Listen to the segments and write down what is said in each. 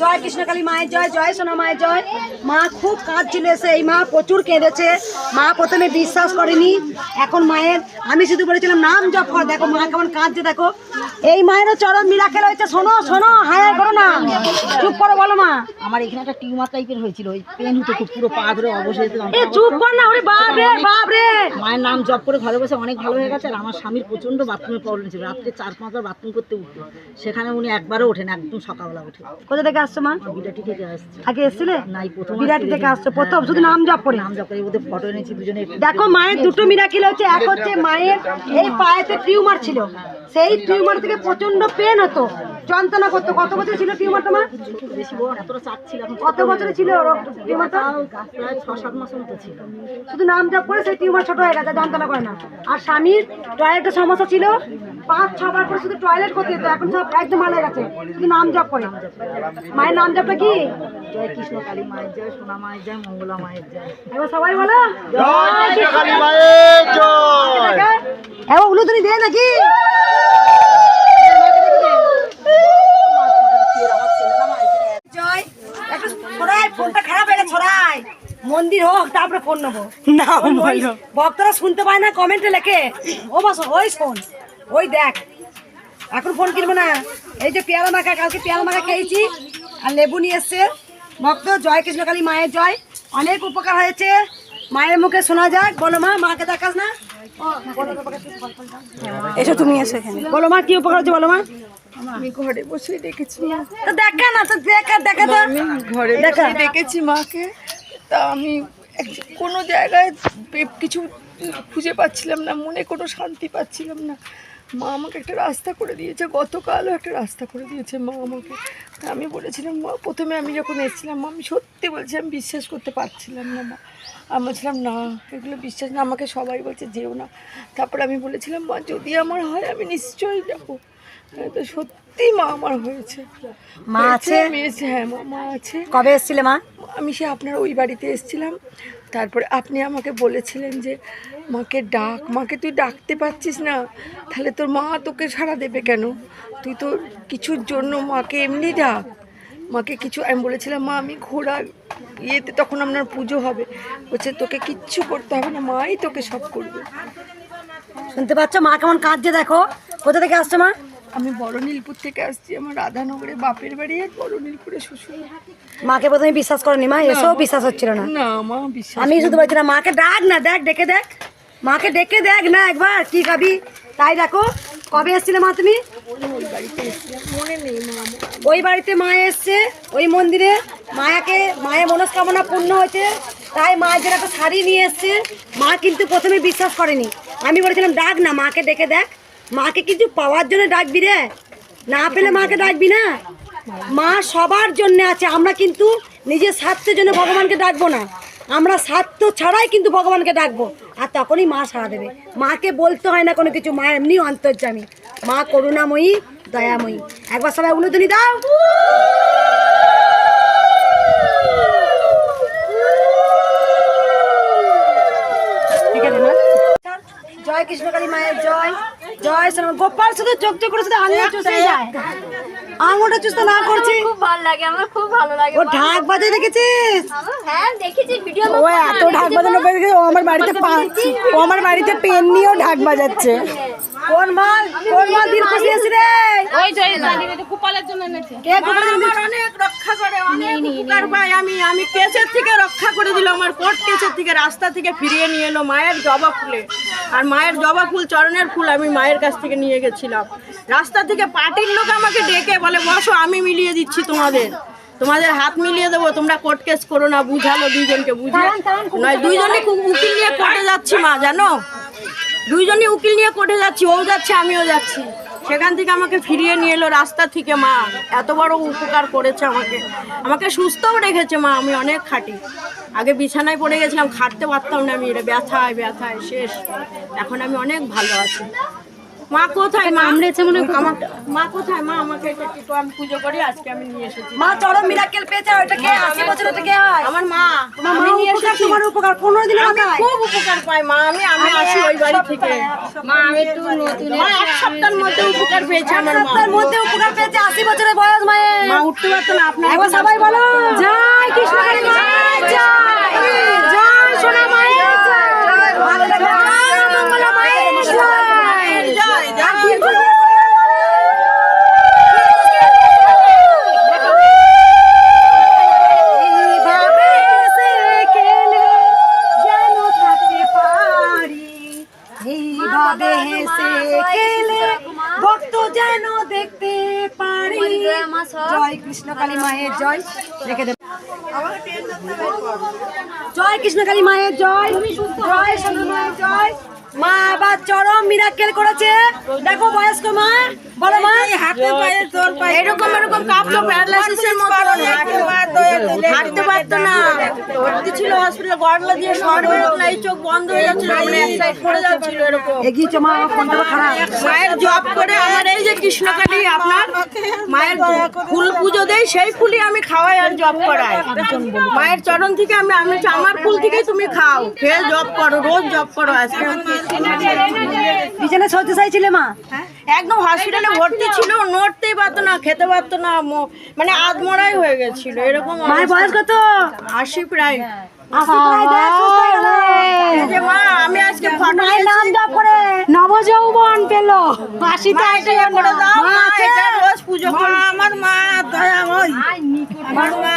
জয় কৃষ্ণকালী মায়ের জয় জয় সোনা মায়ের জয়। মা খুব কাঁদছিল এসে এই মা প্রচুর কেঁদেছে। মা প্রথমে বিশ্বাস করেনি এখন মায়ের। আমি শুধু বলেছিলাম নাম জপ কর। দেখো মা কেমন কাঁদছে দেখো। এই মায়েরও চরম মিরাকেল হয়েছে। শোনো শোনো হায়ার করো না। চুপ করো বলো মা। আমার এখানে একটা টিউমার টাইপের হয়েছিল। ওই পেন হতো খুব পুরো পা ধরে অবশ্যই এ চুপ কর না ওরে বাপ রে বাপ রে। মায়ের নাম জপ করে ঘরে বসে অনেক ভালো হয়ে গেছে। আর আমার স্বামীর প্রচণ্ড বাথরুমের প্রবলেম ছিল। রাত্রে চার পাঁচবার বাথরুম করতে উঠতো। সেখানে উনি একবারও ওঠেন একদম সকালবেলা উঠে। কোথা থেকে আসছো মা? বিরাটি থেকে আসছে। আগে এসছিলে? নাই প্রথম বিরাটি থেকে আসছো প্রথম। শুধু নাম জপ করে। নাম জপ করে ওদের ফটো এনেছি দুজনে দেখো মায়ের দুটো মিরাকিল হচ্ছে। এক হচ্ছে মায়ের এই পায়েতে টিউমার ছিল। সেই টিউমার থেকে প্রচণ্ড পেন হতো। যন্ত্রণা করতো। কত বছর ছিল ছিল এখন কত বছরে ছিল টিউমারটা? শুধু নাম জপ করে সেই টিউমার ছোট হয়ে গেছে যন্ত্রণা করে না। আর স্বামীর টয়লেটের সমস্যা ছিল পাঁচ ছবার করে শুধু টয়লেট করতে হতো এখন সব একদম ভালো হয়ে গেছে। শুধু নাম জপ করে। মায়ের নাম জপটা কি? জয় কৃষ্ণ কালী মায়ের জয় সোনা মায়ের জয় মঙ্গলা মায়ের জয়। এবার সবাই বলো। কালী মায়ের জয়। এবার উলুদুনি দে নাকি জয় একটু ছড়াই ফোনটা খারাপ হয়ে গেছে ছড়াই মন্দির হোক তারপরে ফোন নেব। না ভক্তরা শুনতে পায় না কমেন্টে লেখে। ও বাস ওই শোন ওই দেখ। এখন ফোন কিনবো না। এই যে পেয়ারা মাখা কালকে পেয়ারা মাখা খেয়েছি। আর লেবু নিয়ে এসছে। ভক্ত জয় কৃষ্ণকালী মায়ের জয়। অনেক উপকার হয়েছে। মায়ের মুখে শোনা যাক। বলো মা মাকে দেখাস না। এসো তুমি এসো এখানে। বলো মা কি উপকার হচ্ছে বলো মা? আমি ঘরে বসে দেখেছি তো দেখা না তো দেখা দেখা তো। ঘরে দেখা। দেখেছি মাকে। তা আমি কোনো জায়গায় কিছু খুঁজে পাচ্ছিলাম না, মনে কোনো শান্তি পাচ্ছিলাম না। মা আমাকে একটা রাস্তা করে দিয়েছে, গতকালও একটা রাস্তা করে দিয়েছে মা আমাকে। আমি বলেছিলাম, মা, প্রথমে আমি যখন এসেছিলাম, মা, আমি সত্যি বলছি, আমি বিশ্বাস করতে পারছিলাম না মা। আমি বলছিলাম, না, এগুলো বিশ্বাস না, আমাকে সবাই বলছে, যেও না। তারপর আমি বলেছিলাম, মা, যদি আমার হয়, আমি নিশ্চয়ই যাব। তো সত্যি মা আমার হয়েছে। মা আছে? হ্যাঁ মা আছে। কবে এসেছিলে মা? আমি সে আপনার ওই বাড়িতে এসেছিলাম। তারপরে আপনি আমাকে বলেছিলেন যে মাকে ডাক মাকে তুই ডাকতে পারছিস না। তাহলে তোর মা তোকে সাড়া দেবে কেন? তুই তো কিছুর জন্য মাকে এমনি ডাক। মাকে কিছু আমি বলেছিলাম মা আমি ঘোড়া ইয়েতে তখন আপনার পুজো হবে। বলছে তোকে কিচ্ছু করতে হবে না মাই তোকে সব করবে। শুনতে পাচ্ছ? মা কেমন কাঁদছে দেখো। কোথা থেকে আসছে মা? আমি বড় নীলপুর থেকে আসছি আমার রাধানগরে বাপের বাড়ি আর বড় নীলপুরে শ্বশুর। মাকে প্রথমে বিশ্বাস করনি মা এসেও বিশ্বাস হচ্ছিল না। না মা বিশ্বাস আমি শুধু বলছিলাম মাকে ডাক না দেখ ডেকে দেখ। মাকে ডেকে দেখ না একবার কি খাবি? তাই দেখো কবে এসেছিলে মা তুমি? ওই বাড়িতে মা আমার ওই বাড়িতে মা এসছে ওই মন্দিরে। মায়াকে মায়ের মনস্কামনা পূর্ণ হয়েছে তাই মায়ের জন্য একটা শাড়ি নিয়ে এসছে। মা কিন্তু প্রথমে বিশ্বাস করেনি। আমি বলেছিলাম ডাক না মাকে ডেকে দেখ। মাকে কিছু পাওয়ার জন্য ডাকবি রে? না পেলে মাকে ডাকবি না? মা সবার জন্য আছে, আমরা কিন্তু নিজের স্বার্থের জন্য ভগবানকে ডাকবো না। আমরা স্বার্থ ছাড়াই কিন্তু ভগবানকে ডাকবো। আর তখনই মা সাড়া দেবে। মাকে বলতে হয় না কোনো কিছু, মা এমনি অন্তর্জামী মা করুণাময়ী, দয়াময়ী। একবার সবাই উলুদনি দাও। জয় কৃষ্ণকালী মায়ের জয়। জয় শ্রীরাম। গোপাল শুধু চোখ চোখ করে শুধু আঙুল চুষে যায়। আঙুলটা চুষতে না করছি। খুব ভালো লাগে আমার খুব ভালো লাগে। ও ঢাক বাজায় দেখেছিস? হ্যাঁ দেখেছি ভিডিও ও এত ঢাক বাজানো ও আমার বাড়িতে ও আমার বাড়িতে পেন নিয়েও ঢাক বাজাচ্ছে। কোন মাল কোন মাল দিন খুশি আছি রে? ওই জয় গোপালের জন্য এনেছে। কে আমার অনেক রক্ষা করে অনেক উপকার পাই আমি আমি কেসের থেকে রক্ষা করে দিল আমার কোর্ট কেসের থেকে রাস্তা থেকে ফিরিয়ে নিয়ে এলো মায়ের জবা ফুলে। আর মায়ের জবা ফুল চরণের ফুল আমি মায়ের কাছ থেকে নিয়ে গেছিলাম। রাস্তা থেকে পার্টির লোক আমাকে ডেকে বলে বসো আমি মিলিয়ে দিচ্ছি তোমাদের। তোমাদের হাত মিলিয়ে দেবো তোমরা কোর্ট কেস করো না বুঝালো দুইজনকে বুঝে নয় দুইজনে উকিল নিয়ে কোর্টে যাচ্ছি মা জানো? দুইজনই উকিল নিয়ে কোর্টে যাচ্ছি, ও যাচ্ছে, আমিও যাচ্ছি। সেখান থেকে আমাকে ফিরিয়ে নিয়ে এলো রাস্তা থেকে, মা। এত বড় উপকার করেছে আমাকে। আমাকে সুস্থও রেখেছে, মা, আমি অনেক খাটি। আগে বিছানায় পড়ে গেছিলাম, খাটতে পারতাম না আমি, এটা ব্যথায় ব্যথায়, শেষ। এখন আমি অনেক ভালো আছি। মা কোথায় মা? আমরেছে মনে আমার মা কোথায়। মা আমাকে এটা একটু আমি পুজো করি আজকে আমি নিয়ে এসেছি। মা চরম পেয়েছে ওটা কে? আশি বছর ওটা কে হয়? আমার মা তোমার মা আমি নিয়ে উপকার এসেছি। তোমার উপকার? পনেরো দিন আমি খুব উপকার পাই মা আমি আমি আসি ওই বাড়ি থেকে। মা আমি একটু নতুন মা এক সপ্তাহের মধ্যে উপকার পেয়েছে আমার মা। তার মধ্যে উপকার পেয়েছে আশি বছরের বয়স মায়ের। মা উঠতে পারতো না আপনার একবার সবাই বলো। জয় কৃষ্ণ জয় জয় সোনা মায়ের জয় ভালো লাগল। জয় মঙ্গলা মায়ের জয় জয় জয় এইভাবে হেসে খেলে যেন থাকতে পারি এইভাবে খেলে। ভক্ত যেন দেখতে পারি। জয় কৃষ্ণ কালী মায়ের জয়। রেখে দেব জয় কৃষ্ণ কালী মায়ের জয়। জয় সোনা মায়ের জয়। মা আবার চরম মিরাক্কেল করেছে। দেখো বয়স্ক মা। বলো মা হাতে পায়ে তোর পায়ে। এরকম এরকম কাঁপতো প্যারালাইসিসের মতো হাঁটতে পারতো না। ভর্তি ছিল হসপিটালে গড়লা দিয়ে শর্ট বেরোত চোখ বন্ধ হয়ে যাচ্ছিল মানে এক সাইড পড়ে যাচ্ছিল এরকম। এগিয়েছে মা ফোনটা খারাপ। মায়ের জব করে আমার এই যে কৃষ্ণকালী আপনার মায়ের ফুল পুজো দেয় সেই ফুলই আমি খাওয়াই আর জব করাই। মায়ের চরণ থেকে আমি আমি আমার ফুল থেকে তুমি খাও। খেয়ে জব করো রোজ জব করো আজকে বিছানা সহ্য চাইছিলে মা? একদম হসপিটালে ভর্তি ছিল নড়তেই পারতো না খেতে পারতো না মানে আধমরাই হয়ে গেছিল এরকম মায়ের বয়স কত? আশি প্রায়। আমি আজকে মায়ের নাম করে। নবযৌবন পেল। আশিতে রোজ পুজো আমার মা আমার মা।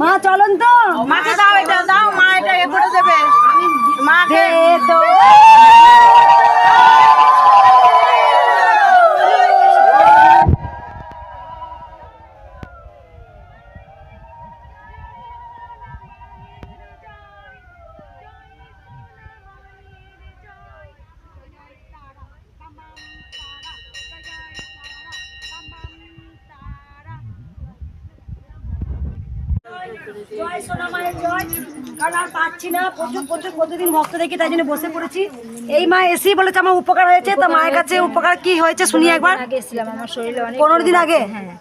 মা চলন তো। মাকে দাও এটা দাও মা এটা এ করে দেবে। মাকে পাচ্ছি না প্রচুর প্রচুর প্রতিদিন ভক্ত দেখি তাই জন্য বসে পড়েছি। এই মা এসেই বলেছে আমার উপকার হয়েছে তা মায়ের কাছে উপকার কি হয়েছে শুনি একবার। আগে এসেছিলাম আমার শরীরে অনেক পনেরো দিন আগে? হ্যাঁ।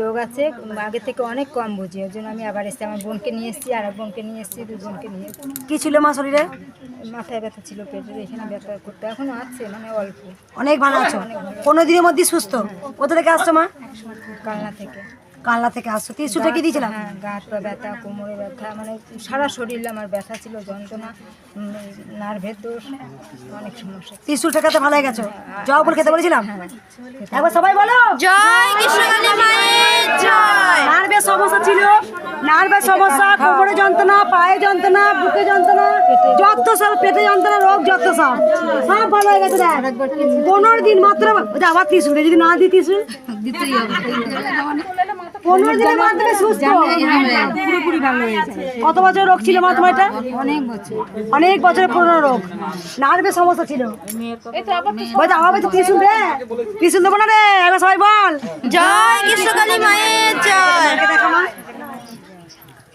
রোগ আছে আগে থেকে অনেক কম বুঝি ওই জন্য আমি আবার এসেছি আমার বোনকে নিয়ে এসেছি আর বোনকে নিয়ে এসেছি দুই বোনকে নিয়ে। কি ছিল মা শরীরে? মাথায় ব্যথা ছিল পেটের এখানে ব্যথা করতে এখনও আছে মানে অল্প। অনেক ভালো আছো। পনেরো দিনের মধ্যে সুস্থ। কোথা থেকে আসছো মা? কালনা থেকে। কালনা থেকে আসছো টিসুটা কি দিয়েছিলাম হ্যাঁ ব্যথা কোমরে ব্যথা মানে সারা শরীরে আমার ব্যথা ছিল যন্ত্রণা নার্ভের দোষ অনেক সমস্যা ত্রিশুল ঠেকাতে ভালো হয়ে গেছো জবা ফুল খেতে বলেছিলাম একবার সবাই বলো জয় কৃষ্ণকালী মায়ের জয় নার্ভের সমস্যা ছিল নার্ভের সমস্যা কোমরে যন্ত্রণা পায়ে যন্ত্রণা বুকে যন্ত্রণা যত সব পেটে যন্ত্রণা রোগ যত সব সব ভালো হয়ে গেছে দেখ পনেরো দিন মাত্র আবার ত্রিশুল যদি না দিই ত্রিশুল পনেরো দিনের মাধ্যমে সুস্থ। পুরোপুরি ভালো হয়েছে। কত বছর রোগ ছিল মা তোমার এটা অনেক বছর। অনেক বছরের পুরনো রোগ। নার্ভের সমস্যা ছিল। বলছে আমার তো ত্রিশুল রে। ত্রিশুল দেবো না রে। এবার সবাই বল। জয় কৃষ্ণকালী মায়ের জয়। দেখা মা।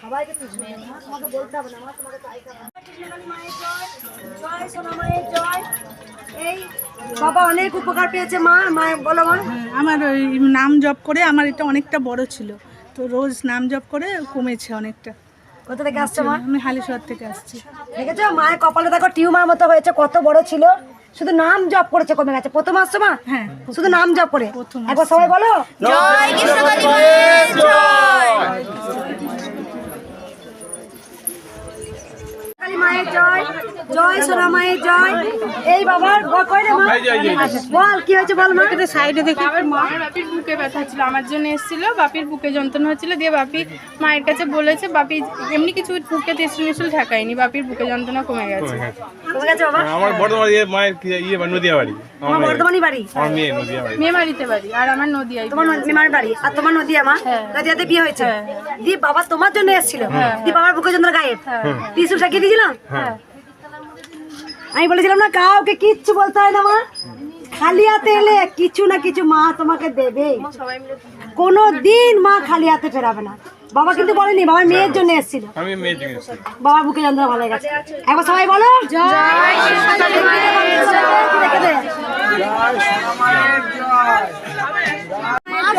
সবাইকে দে। তোমাকে বলতে হবে না, মা, তোমাকে তাই করতে হবে। কৃষ্ণকালী মায়ের জয়, জয় সোনা মায়ের জয়। এই বাবা অনেক উপকার পেয়েছে মা মা বলো মা আমার ওই নাম জপ করে আমার এটা অনেকটা বড় ছিল। তো রোজ নাম জপ করে কমেছে অনেকটা। কোথা থেকে আসছো মা? আমি হালিশহর থেকে আসছি। দেখেছ? মায়ের কপালে দেখো টিউমার মতো হয়েছে কত বড় ছিল। শুধু নাম জপ করেছে কমে গেছে। প্রথম আসছো মা? হ্যাঁ। শুধু নাম জপ করে। একবার সবাই বলো। জয় জয়। কালী মায়ের জয় জয় সোনা মায়ের জয়। এই বাবার ব- রে মা? বল কি হয়েছে বল মা? সাইডে দেখি। আমার মায়ের বাপির বুকে ব্যথা ছিল আমার জন্য এসেছিল বাপির বুকে যন্ত্রণা হচ্ছিল দিয়ে বাপি মায়ের কাছে বলেছে বাপি এমনি কিছু বুকে মিশুল ঠেকায়নি বাপির বুকে যন্ত্রণা কমে গেছে। আমার বর্ধমান মায়ের ইয়ে বাড়ি, নদিয়া বাড়ি। আমার মেয়ে- বর্ধমানই বাড়ি। আমার মেয়ে নদিয়া বাড়ি। মেয়ে বাড়িতে বাড়ি আর আমার নদিয়ায় তোমার বাড়ি। আর তোমার নদিয়া মা? নদিয়াতে বিয়ে হয়েছে। দি বাবা তোমার জন্য এসেছিল। দি বাবার বুকে যন্ত্র গায়েব। ত্রিশুল দিয়েছিলাম আমি বলেছিলাম না কাউকে কিচ্ছু বলতে হয় না মা। খালি হাতে এলে কিছু না কিছু মা তোমাকে দেবে। কোনো দিন মা খালি হাতে ফেরাবে না। বাবা কিন্তু বলেনি বাবা মেয়ের জন্য এসেছিল। বাবার বুকে যন্ত্রণা ভালো গেছে একবার সবাই বলো জয়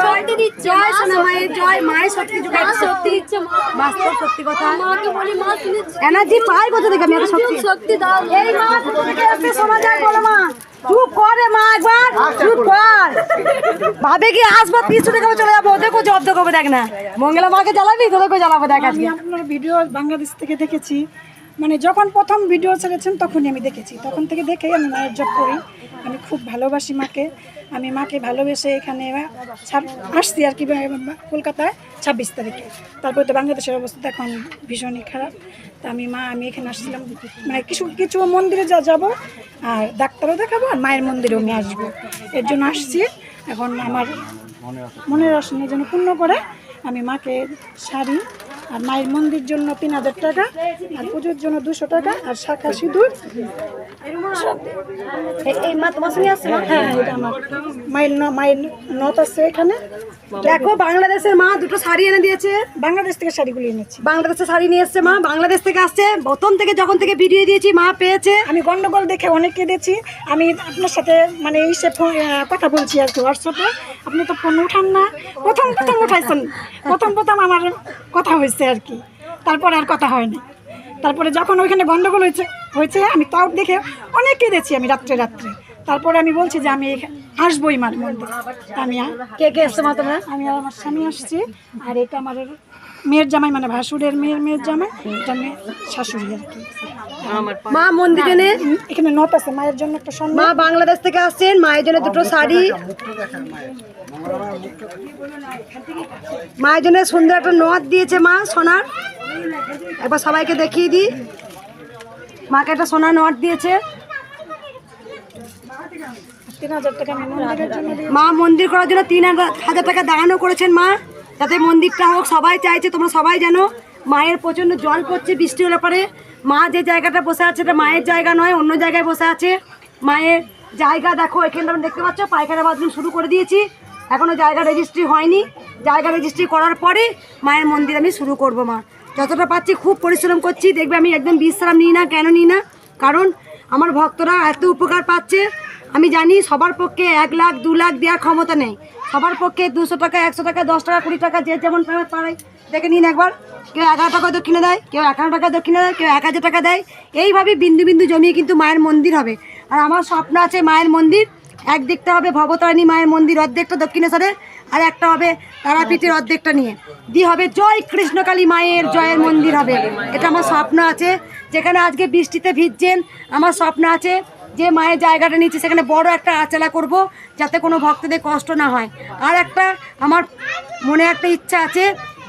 শক্তি দিচ্ছে জয় সোনা মায়ের জয় মায়ের শক্তি যোগায় শক্তি দিচ্ছে বাস্তব সত্যি কথা। মাকে বলি মা তুমি এনার্জি পাই কোথা থেকে? আমি এত শক্তি। শক্তি দাও। এই মা কোথা থেকে আসছে শোনা যায় বলো মা? চুপ করে মা একবার চুপ কর। ভাবে কি আসব তিনশো টাকা চলে যাব? ওদেরকেও জব্দ করব দেখ না। মঙ্গলা মাকে জ্বালাবি তোদেরকেও জ্বালাবো দেখ আজকে। আপনার ভিডিও বাংলাদেশ থেকে দেখেছি। মানে যখন প্রথম ভিডিও ছেড়েছেন তখনই আমি দেখেছি। তখন থেকে দেখে আমি মায়ের জব করি। আমি খুব ভালোবাসি মাকে। আমি মাকে ভালোবেসে এখানে আসছি আর কি কলকাতায় ছাব্বিশ তারিখে। তারপরে তো বাংলাদেশের অবস্থা এখন ভীষণই খারাপ। তা আমি মা আমি এখানে আসছিলাম। মানে কিছু কিছু মন্দিরে যা যাব আর ডাক্তারও দেখাবো আর মায়ের মন্দিরেও আমি আসব। এর জন্য আসছি। এখন আমার মনের আসনের জন্য পূর্ণ করে আমি মাকে শাড়ি আর মায়ের মন্দির জন্য তিন হাজার টাকা আর পুজোর জন্য দুশো টাকা আর শাখা সিঁদুর? হ্যাঁ মায়ের মায়ের নথ আছে এখানে। দেখো বাংলাদেশের মা দুটো শাড়ি এনে দিয়েছে। বাংলাদেশ থেকে শাড়িগুলো এনেছি। বাংলাদেশের শাড়ি নিয়ে এসছে মা বাংলাদেশ থেকে আসছে। প্রথম থেকে যখন থেকে ভিডিও দিয়েছি মা পেয়েছে। আমি গন্ডগোল দেখে অনেককে দিয়েছি। আমি আপনার সাথে মানে ইসে ফোন- আহ, কথা বলছি আর কি হোয়াটসঅ্যাপে আপনি তো ফোন উঠান না। প্রথম প্রথম উঠাইছেন। প্রথম প্রথম আমার কথা হয়েছে আর কি। তারপর আর কথা হয়নি। তারপরে যখন ওইখানে গন্ডগোল হয়েছে হয়েছে আমি তাও দেখে অনেক কেঁদেছি আমি রাত্রে রাত্রে। তারপরে আমি বলছি যে আমি এখা- আসবোই মার মন্দির আমি কে কে এসছে মা তোমরা আমি আর আমার স্বামী আসছি আর এটা আমার মেয়ের জামাই মানে ভাসুরের মেয়ের মেয়ের জামাই এটা মেয়ে শাশুড়ি আর কি। মা মন্দির এখানে নট আছে মায়ের জন্য একটা সম্মান মা বাংলাদেশ থেকে আসছেন মায়ের জন্য দুটো শাড়ি। মায়ের জন্য সুন্দর একটা নথ দিয়েছে মা সোনার। একবার সবাইকে দেখিয়ে দিই। মাকে একটা সোনার নথ দিয়েছে তিন হাজার টাকা আমি মন্দিরের জন্য দিই মা মন্দির করার জন্য তিন হাজার টাকা দাঁড়ানো করেছেন মা। যাতে মন্দিরটা হোক, সবাই চাইছে, তোমরা সবাই জানো। মায়ের প্রচণ্ড জল পড়ছে বৃষ্টি হলে পরে। মা যে জায়গাটা বসে আছে, এটা মায়ের জায়গা নয়, অন্য জায়গায় বসে আছে। মায়ের জায়গা দেখো, এখানে তোমরা দেখতে পাচ্ছ, পায়খানা বাথরুম শুরু করে দিয়েছি। এখনও জায়গা রেজিস্ট্রি হয়নি। জায়গা রেজিস্ট্রি করার পরে মায়ের মন্দির আমি শুরু করব মা। যতটা পাচ্ছি খুব পরিশ্রম করছি। দেখবে আমি একদম বিশ্রাম নিই না, কেন নিই না? কারণ আমার ভক্তরা এত উপকার পাচ্ছে। আমি জানি সবার পক্ষে এক লাখ, দু লাখ দেওয়ার ক্ষমতা নেই। সবার পক্ষে দুশো টাকা, একশো টাকা, দশ টাকা, কুড়ি টাকা যে যেমন পেমেন্ট পারে। দেখে নিন একবার। কেউ এগারো টাকা দক্ষিণে দেয়, কেউ একান্ন টাকা দক্ষিণে দেয়, কেউ এক হাজার টাকা দেয়। এইভাবে বিন্দু বিন্দু জমিয়ে কিন্তু মায়ের মন্দির হবে। আর আমার স্বপ্ন আছে মায়ের মন্দির। একদিকটা হবে ভবতারিণী মায়ের মন্দির, অর্ধেকটা দক্ষিণেশ্বরে আর একটা হবে তারাপীঠের অর্ধেকটা নিয়ে। দিয়ে হবে জয় কৃষ্ণকালী মায়ের জয়ের মন্দির হবে। এটা আমার স্বপ্ন আছে। যেখানে আজকে বৃষ্টিতে ভিজছেন, আমার স্বপ্ন আছে যে মায়ের জায়গাটা নিচ্ছে সেখানে বড় একটা আচলা করব যাতে কোনো ভক্তদের কষ্ট না হয়। আর একটা আমার মনে একটা ইচ্ছা আছে,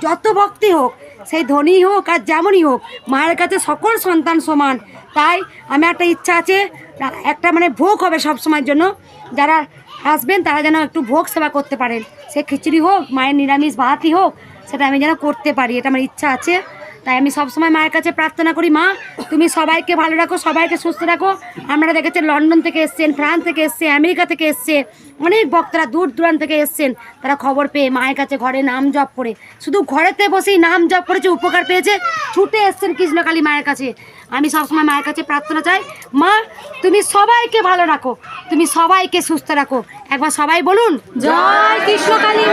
যত ভক্তি হোক, সেই ধনী হোক আর যেমনই হোক, মায়ের কাছে সকল সন্তান সমান। তাই আমি একটা ইচ্ছা আছে, একটা মানে ভোগ হবে সব সময়ের জন্য। যারা আসবেন, তারা যেন একটু ভোগ সেবা করতে পারেন। সে খিচুড়ি হোক, মায়ের নিরামিষ ভাতই হোক, সেটা আমি যেন করতে পারি, এটা আমার ইচ্ছা আছে। তাই আমি সবসময় মায়ের কাছে প্রার্থনা করি, মা, তুমি সবাইকে ভালো রাখো, সবাইকে সুস্থ রাখো। আমরা দেখেছি লন্ডন থেকে এসছেন, ফ্রান্স থেকে এসছে, আমেরিকা থেকে এসছে, অনেক বক্তারা দূর দূরান্ত থেকে এসছেন। তারা খবর পেয়ে মায়ের কাছে ঘরে নাম জপ করে, শুধু ঘরেতে বসেই নাম জপ করেছে উপকার পেয়েছে, ছুটে এসছেন কৃষ্ণকালী মায়ের কাছে। আমি সবসময় মায়ের কাছে প্রার্থনা চাই মা তুমি সবাইকে ভালো রাখো তুমি সবাইকে সুস্থ রাখো। একবার সবাই বলুন জয় কৃষ্ণকালী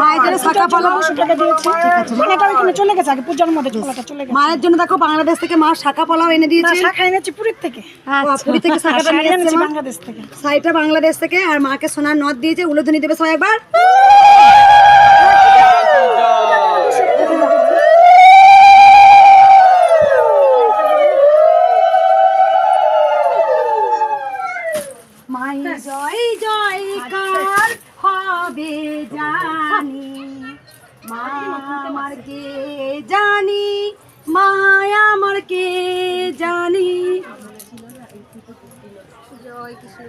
মায়ের মায়ের শাখা পালো টাকা দিয়েছি। এটা ওইখানে চলে গেছে আগে পূজার মধ্যে চলে গেছে। মায়ের জন্য দেখো বাংলাদেশ থেকে মা শাখা পোলাও এনে দিয়েছে। শাখা এনেছি পুরীর থেকে। পুরী থেকে শাখাটা নিয়ে এনেছি বাংলাদেশ থেকে। শাড়িটা বাংলাদেশ থেকে আর মাকে সোনার নদ দিয়েছে। উলোধনী দেবে সবাই একবার। জানি মা আমার কে জানি মা আমার কে জানি। জয় কৃষ্ণ।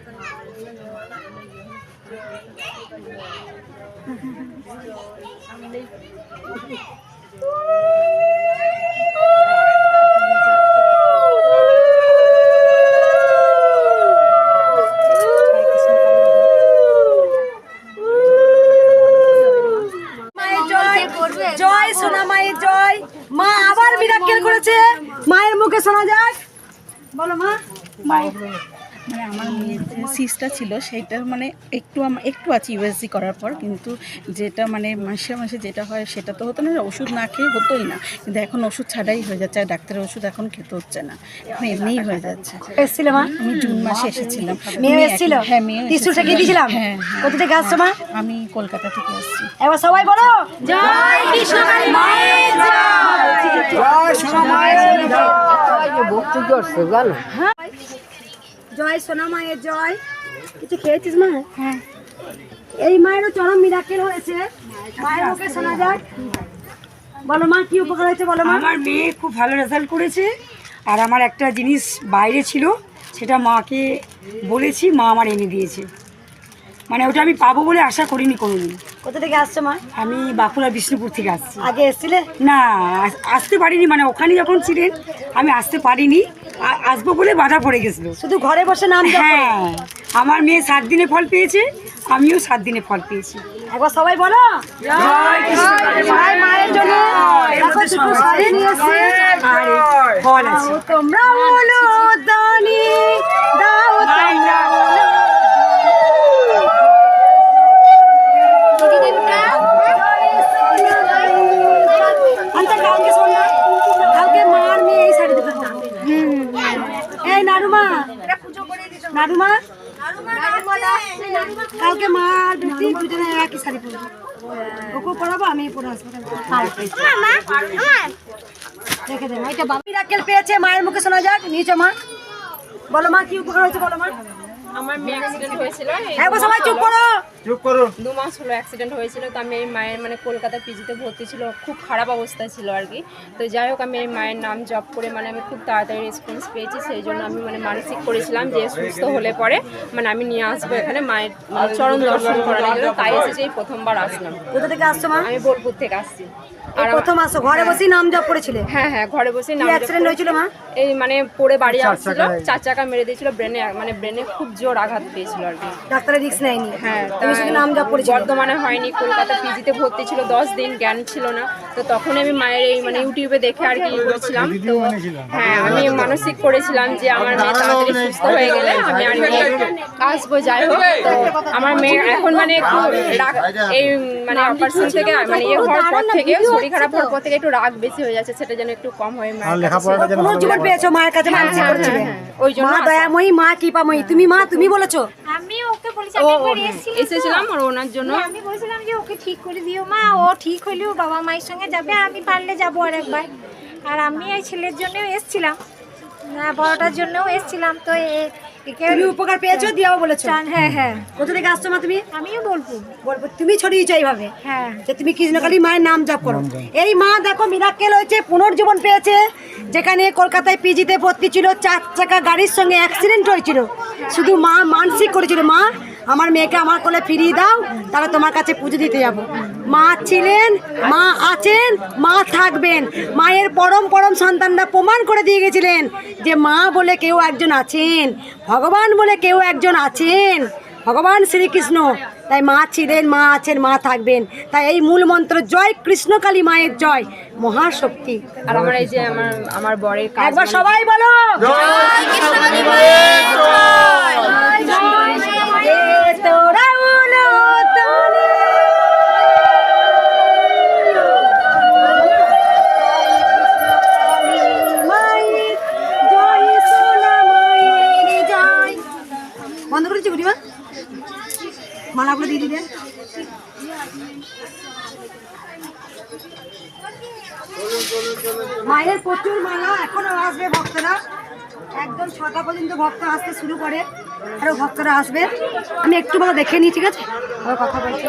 Mas মানে আমার মেয়ের যে সিসটা ছিল সেটা মানে একটু একটু আছে ইউএসজি করার পর কিন্তু যেটা মানে মাসে মাসে যেটা হয় সেটা তো হতো না ওষুধ না খেয়ে হতোই না। কিন্তু এখন ওষুধ ছাড়াই হয়ে যাচ্ছে আর ডাক্তারের ওষুধ এখন খেতে হচ্ছে না। এখন এমনিই হয়ে যাচ্ছে। এসেছিলে মা? আমি জুন মাসে এসেছিলাম। মেয়ে আমি এসেছিল? হ্যাঁ মেয়ে টিসুটা কি দিয়েছিলাম? হ্যাঁ হ্যাঁ। কোথা থেকে আসছো মা? আমি কলকাতা থেকে আসছি। এবার সবাই বলো। জয় কৃষ্ণকালী মায়ের জয়। জয় সোনা মায়ের জয়। কিছু খেয়েছিস মা? হ্যাঁ। এই মায়েরও চরম মিরাকেল হয়েছে। মায়ের মুখে শোনা যাক বলো মা কি উপকার হয়েছে বলো মা? আমার মেয়ে খুব ভালো রেজাল্ট করেছে। আর আমার একটা জিনিস বাইরে ছিল সেটা মাকে বলেছি মা আমার এনে দিয়েছে। মানে ওটা আমি পাবো বলে আশা করিনি কোনোদিন। কোথা থেকে আসছো মা? আমি বাঁকুড়া বিষ্ণুপুর থেকে আসছি। আগে এসেছিলে? না আসতে পারিনি মানে ওখানে যখন ছিলেন আমি আসতে পারিনি। আসব বলে বাধা পড়ে গেছিল। শুধু ঘরে বসে নাম হ্যাঁ আমার মেয়ে সাত দিনে ফল পেয়েছে আমিও সাত দিনে ফল পেয়েছি। একবার সবাই বলো? জয় মায়ের জন্য। ফল আছে। তোমরা বলো দানি দাও তোমরা বলো আচ্ছা, কালকে শোন না, কালকে মার মেয়ে এই শাড়ি দুটো পরবে। এই নারুমা নারুমা? কালকে মা আর বেটি দুজনে একই শাড়ি পরবে। পরাবো আমি পরে আসব। এটা বাবা মিরাকেল পেয়েছে মায়ের মুখে শোনা যাক। নিচে মা? বলো মা কি উপকার হয়েছে বলো মা? আমার মেয়ে অ্যাক্সিডেন্ট হয়েছিল এই সবাই চুপ করো। চুপ করো। দু মাস হলো অ্যাক্সিডেন্ট হয়েছিল তো আমি এই মায়ের মানে কলকাতা পিজিতে ভর্তি ছিল খুব খারাপ অবস্থায় ছিল আর কি। তো যাই হোক আমি এই মায়ের নাম জপ করে মানে আমি খুব তাড়াতাড়ি রেসপন্স পেয়েছি সেই জন্য আমি মানে মানসিক করেছিলাম যে সুস্থ হলে পরে মানে আমি নিয়ে আসব এখানে মায়ের মানে চরণ দর্শন করার জন্য। তাই এসেছে এই প্রথমবার আসলাম। কোথা থেকে আসছো মা? আমি বোলপুর থেকে আসছি। আর প্রথম আসো ঘরে বসেই নাম জপ করেছিলে? হ্যাঁ হ্যাঁ ঘরে বসে নাম অ্যাক্সিডেন্ট হয়েছিল মা? এই মানে পড়ে বাড়ি আসছিল চার চাকা মেরে দিয়েছিল ব্রেনে মানে ব্রেনে খুব জোর আঘাত পেয়েছিল আর কি। ডাক্তারের রিস্ক নেয়নি? হ্যাঁ তুমি নাম জপ করেছিলে বর্ধমানে হয়নি কলকাতা পিজিতে ভর্তি ছিল দশ দিন জ্ঞান ছিল না। তো তখন আমি মায়ের এই মানে ইউটিউবে দেখে আর কি করেছিলাম। তো হ্যাঁ আমি মানসিক করেছিলাম যে আমার মেয়ে তাড়াতাড়ি সুস্থ হয়ে গেলে আমি আর আসব যাই হোক। তো আমার মেয়ে এখন মানে একটু রাগ এই মানে অপারেশন থেকে মানে ইয়ে হওয়ার পর থেকে শরীর খারাপ হওয়ার পর থেকে একটু রাগ বেশি হয়ে যাচ্ছে সেটা যেন একটু কম হয় মায়ের কাছে। মায়ের কাছে হ্যাঁ, হ্যাঁ, হ্যাঁ। ওই জন্য মা দয়াময়ী মা কৃপাময়ী তুমি মা তুমি বলেছ? আমি একবার হ্যাঁ, এসেছিলাম এসেছিলাম আর ওনার জন্য। আমি বলেছিলাম যে ওকে ঠিক করে দিও মা ও ঠিক হইলেও বাবা মায়ের সঙ্গে যাবে আর আমি পারলে যাব আর একবার। আর আমি এই ছেলের জন্যও এসেছিলাম। না, বড়টার জন্যও এসেছিলাম তো এ- তুমি উপকার পেয়েছ দিয়াও বলেছ। চান- হ্যাঁ হ্যাঁ। কোথা থেকে আসছো মা তুমি? আমিও বলব বলব তুমি ছড়িয়েছো এইভাবে? হ্যাঁ। যে তুমি কৃষ্ণকালী মায়ের নাম জপ করো। এই মা দেখো মিরাক্কেল হয়েছে পুনর্জীবন পেয়েছে। যেখানে কলকাতায় পিজিতে ভর্তি ছিল চার চাকা গাড়ির সঙ্গে অ্যাক্সিডেন্ট হয়েছিল। শুধু মা মানসিক করেছিল মা আমার মেয়েকে আমার কোলে ফিরিয়ে দাও তাহলে তোমার কাছে পুজো দিতে যাব। মা ছিলেন মা আছেন মা থাকবেন। মায়ের পরম পরম সন্তানরা প্রমাণ করে দিয়ে গেছিলেন যে মা বলে কেউ একজন আছেন ভগবান বলে কেউ একজন আছেন ভগবান শ্রীকৃষ্ণ। তাই মা ছিলেন মা আছেন মা থাকবেন। তাই এই মূল মন্ত্র জয় কৃষ্ণকালী মায়ের জয় মহাশক্তি। আর আমার এই যে আমার আমার বরের একবার সবাই বলো। জয় কৃষ্ণকালী মায়ের জয় এ তোরা উলো তলে। মায়ের জয় সোনা মায়ের জয় বন্ধ করেছি বুড়িমা মালাগুলো দিয়ে দিবেন মায়ের প্রচুর মালা এখনও আসবে ভক্তরা একদম ছটা পর্যন্ত ভক্ত আসতে শুরু করে। আরও ভক্তরা আসবে। আমি একটু ভালো দেখে নিই, ঠিক আছে? আবার কথা বলছি।